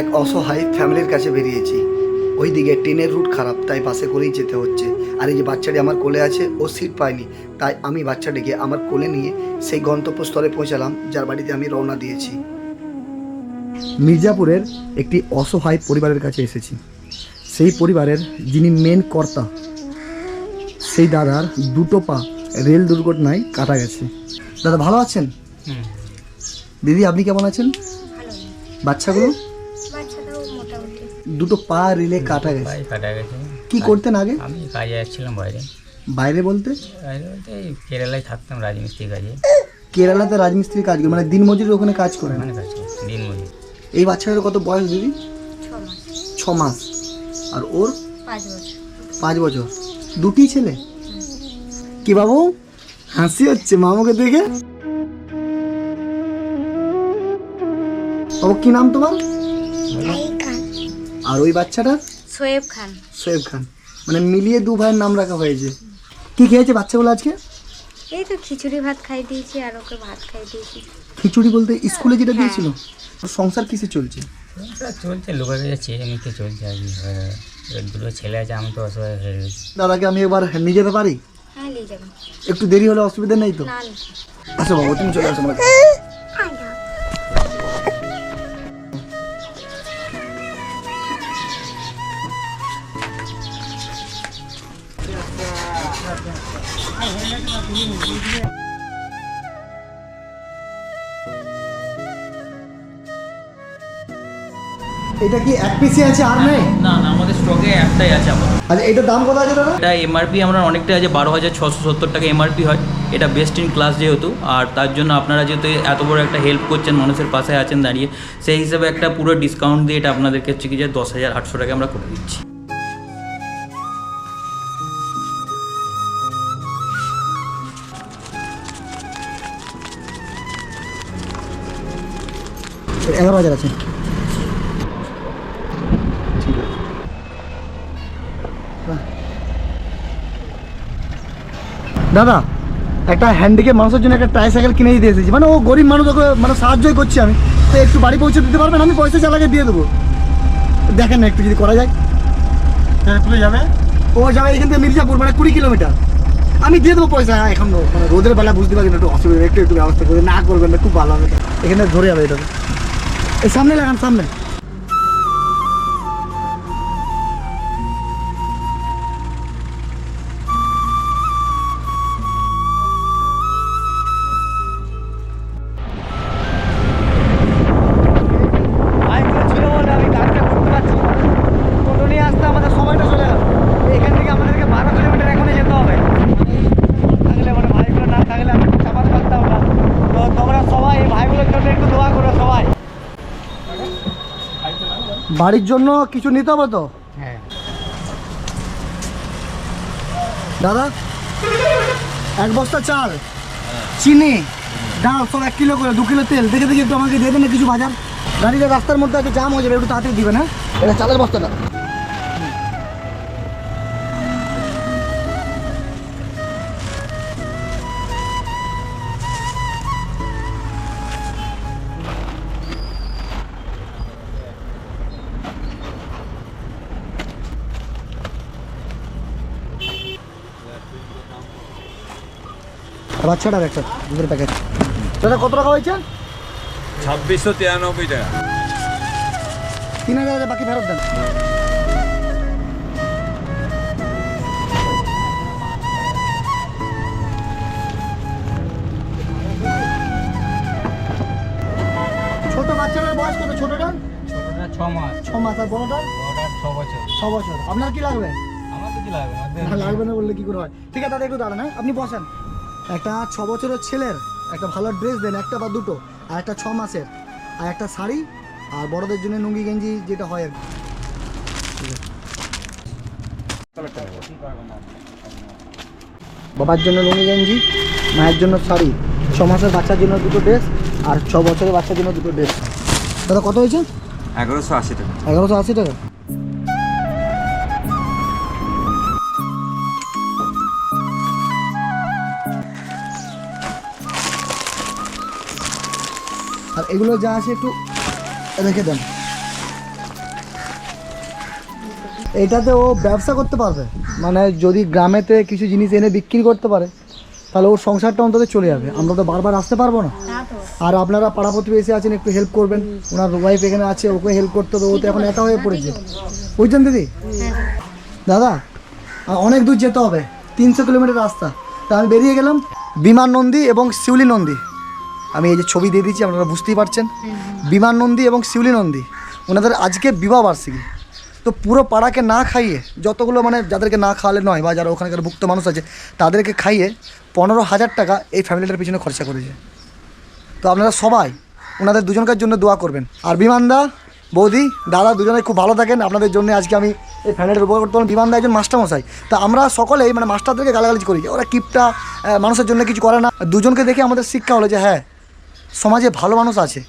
এক অসহায় ফ্যামিলির কাছে বেরিয়েছি। ওইদিকে ট্রেনের রুট খারাপ তাই বাসে করেই যেতে হচ্ছে। আর এই যে বাচ্চাটি আমার কোলে আছে ও সিট পায়নি তাই আমি বাচ্চাটিকে আমার কোলে নিয়ে সেই গন্তব্যস্থলে পৌঁছালাম যার বাড়িতে আমি রওনা দিয়েছি। মির্জাপুরের একটি অসহায় পরিবারের কাছে এসেছি। সেই পরিবারের যিনি মেন কর্তা সেই দাদার দুটো পা রেল দুর্ঘটনায় কাটা গেছে। দাদা ভালো আছেন? দিদি আপনি কেমন আছেন? বাচ্চাগুলো? দুটো পা রিলে কাটা গেছে। কাটা গেছে। কি করতেন আগে? আমি কাজে যাচ্ছিলাম বাইরে। বাইরে বলতে? বাইরে বলতে এই কেরালায় থাকতাম রাজমিস্ত্রি কাজে। কেরালাতে রাজমিস্ত্রি কাজ করে মানে দিনমজুরি ওখানে কাজ করে? ওখানে কাজ করতাম দিন মজুর এই বাচ্চাটার কত বয়স দিদি? ছ মাস। ছ মাস। আর ওর? পাঁচ বছর। পাঁচ বছর। দুটি ছেলে? কি বাবু? হাসি হচ্ছে মামাকে দেখে? বাবু কি নাম তোমার? আর ওই বাচ্চাটা? সোয়েব খান। সোয়েব খান। মানে মিলিয়ে দু ভাইয়ের নাম রাখা হয়েছে। কি খেয়েছে বাচ্চাগুলো আজকে? এই তো খিচুড়ি ভাত খাই দিয়েছি আর ওকে ভাত খাই দিয়েছি। খিচুড়ি বলতে স্কুলে যেটা হ্যাঁ। দিয়েছিল? সংসার কিসে চলছে? চলছে লোকের কাছে চেয়ে নিতে চলছে আর কি দুটো ছেলে আছে আমি তো অসহায় হয়ে গেছি দাদাকে আমি এবার নিয়ে যেতে পারি? হ্যাঁ একটু দেরি হলে অসুবিধা নেই তো? আচ্ছা বাবু তুমি চলে আসো আমার এটা কি এক পিসি আছে আর নেই? না না আমাদের স্টকে একটাই আছে আপাতত। আচ্ছা এটার দাম কত আছে দাদা? এটা এমআরপি আমরা অনেকটা আছে বারো হাজার ছশো সত্তর টাকা এমআরপি হয়। এটা বেস্ট ইন ক্লাস যেহেতু আর তার জন্য আপনারা যেহেতু এত বড় একটা হেল্প করছেন মানুষের পাশে আছেন দাঁড়িয়ে সেই হিসাবে একটা পুরো ডিসকাউন্ট দিয়ে এটা আপনাদেরকে হচ্ছে কি যে দশ হাজার আটশো টাকা আমরা করে দিচ্ছি। এগারো হাজার আছে। দাদা একটা হ্যান্ডিক্যাপ মানুষের জন্য একটা ট্রাইসাইকেল কিনে দিতে এসেছি মানে ও গরিব মানুষ ওকে মানে সাহায্যই করছি আমি। তো একটু বাড়ি পৌঁছে দিতে পারবেন? আমি পয়সা চালাকে দিয়ে দেবো। দেখেন না একটু যদি করা যায়। তুলে যাবে। ও যাবে এখান থেকে মির্জাপুর মানে কুড়ি কিলোমিটার। আমি দিয়ে দেবো পয়সা এখন মানে রোদের বেলা বুঝতে পারছি না একটু অসুবিধা একটু একটু ব্যবস্থা করে না করবেন না খুব ভালো হবে। এখানে ধরে যাবে এটা সামনে লাগান সামনে। বাড়ির জন্য কিছু নিতে হবে তো? হ্যাঁ। দাদা এক বস্তা চাল চিনি ডাল সব এক কিলো করে দু কিলো তেল। দেখে দেখে একটু আমাকে দিয়ে দেন না কিছু বাজার। গাড়িটা রাস্তার মধ্যে আছে জাম হয়ে যাবে একটু তাড়াতাড়ি দিবেন হ্যাঁ? এটা চালের বস্তাটা। বাচ্চাটার একটা দুধের প্যাকেট দাদা কত টাকা হয়েছে? ছাব্বিশশো তিরানব্বই টাকা। তিন হাজার বাকি ফেরত দেন। ছোট বাচ্চাটার বয়স কত? ছোটটা ছোটোটা ছ মাস। ছ মাস। আর বড়টা ছ বছর। ছ বছর। আপনার কি লাগবে? আমার কিছু লাগবে? লাগবে না বললে কি করে হয়? ঠিক আছে দাদা একটু দাঁড়ান হ্যাঁ? আপনি বসেন। একটা ছ বছরের ছেলের একটা ভালো ড্রেস দেন একটা বা দুটো আর একটা ছ মাসের। আর একটা শাড়ি আর বড়দের জন্য লুঙ্গি গেঞ্জি যেটা হয় আর কি। বাবার জন্য লুঙ্গি গেঞ্জি মায়ের জন্য শাড়ি ছ মাসের বাচ্চার জন্য দুটো ড্রেস আর ছ বছরের বাচ্চার জন্য দুটো ড্রেস দাদা কত হয়েছে? এগারোশো আশি টাকা। এগারোশো আশি টাকা। এগুলো যা আছে একটু রেখে দেন। এটাতে ও ব্যবসা করতে পারবে। মানে যদি গ্রামেতে কিছু জিনিস এনে বিক্রি করতে পারে তাহলে ওর সংসারটা অন্তত চলে যাবে। আমরা তো বারবার আসতে পারব না। আর আপনারা পাড়া প্রতিবেশী আছেন একটু হেল্প করবেন। ওনার ওয়াইফ এখানে আছে ওকে হেল্প করতে হবে। ও তো এখন একা হয়ে পড়েছে। বুঝছেন দিদি? দাদা। অনেক দূর যেতে হবে। তিনশো কিলোমিটার রাস্তা। তা আমি বেরিয়ে গেলাম। বিমান নন্দী এবং শিউলি নন্দী। আমি এই যে ছবি দিয়ে দিচ্ছি আপনারা বুঝতেই পারছেন। বিমান নন্দী এবং শিউলি নন্দী, ওনাদের আজকে বিবাহ বার্ষিকী। তো পুরো পাড়াকে না খাইয়ে, যতগুলো মানে যাদেরকে না খাওয়ালে নয়, বা যারা ওখানকার ভুক্ত মানুষ আছে, তাদেরকে খাইয়ে পনেরো হাজার টাকা এই ফ্যামিলিটার পিছনে খরচা করেছে। তো আপনারা সবাই ওনাদের দুজনকার জন্য দোয়া করবেন। আর বিমানদা, বৌদি, দাদা দুজনে খুব ভালো থাকেন। আপনাদের জন্য আজকে আমি এই ফ্যামিলিটার উপর করতে বিমানদা একজন মাস্টারমশাই। তা আমরা সকলেই মানে মাস্টারদেরকে গালাগালি করি ওরা কিপটা মানুষের জন্য কিছু করে না। দুজনকে দেখে আমাদের শিক্ষা হলো যে হ্যাঁ সমাজে ভালো মানুষ আছে।